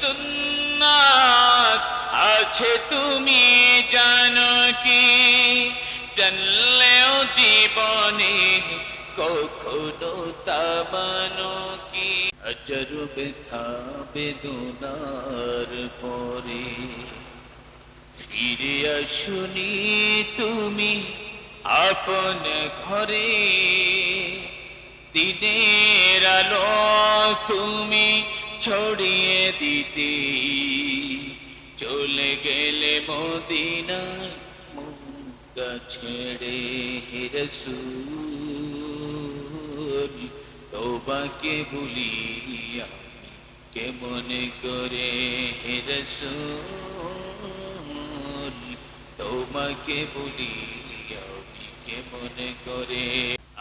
সুন্নাত আছে তুমি জানো কি? জানলেও জীবনে কখনো তাবানো কি? অজর ব্যথা বেদনার পরে ফিরে আসুনি তুমি আপন ঘরে। দিনের আলো তুমি ছড়িয়ে দিতে চলে গেলে মদিনায় মুক্তা ছেড়ে রসুল। তোবাকে ভুলি আমি কেমন করে রসুল? তোমাকে ভুলি আমি কেমন করে?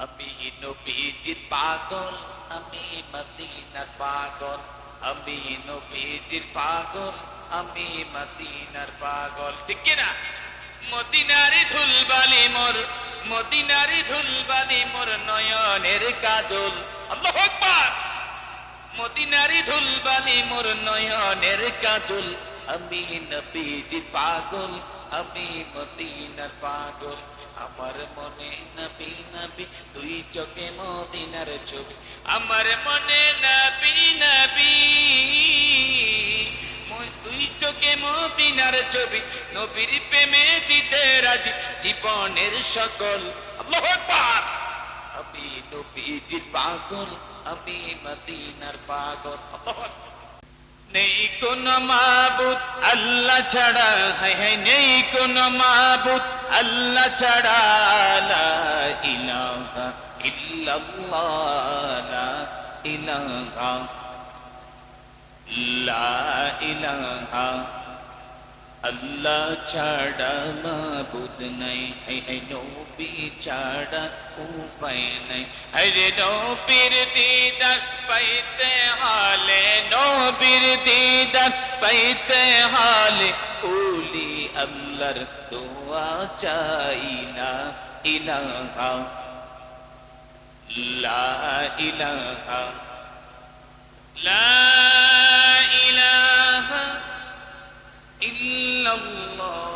আমি নবীজির পাগল, আমি মদিনার পাগল। আমি নবীজির পাগল, আমি মদিনার পাগল। ঠিক না মদিনারি ধুলবালি মোর, মদিনারি ধুলবালি মোর নয়নের কাজল। আল্লাহু আকবার! মদিনারি ধুলবালি মোর নয়নের কাজল। আমি নবীজির পাগল, আমি মদিনার পাগল। আমার মনে নবী নবী তুই চোখে মদিনার ছবি। আমার মনে নবী মদিনার ছবি, নবীর প্রেমে দিতে রাজি জীবনের সকল। আমি পাগল, আমি মদিনার পাগল। নেই কোন আল্লাহ ছাড়া নেই কোন আল্লাহ ছাড়া ইলাহা ইলাহা ইলাহা আল্লাহ ছাড়া মাবুদ নাই হে হে নবী ছাড়া উপায় নাই হরে নবীর দিদার পাইতে হালে নবীর দিদার পাইতে হালে উলি আল্লাহর দোয়া চাই না ইলাহা লা ইলাহা الله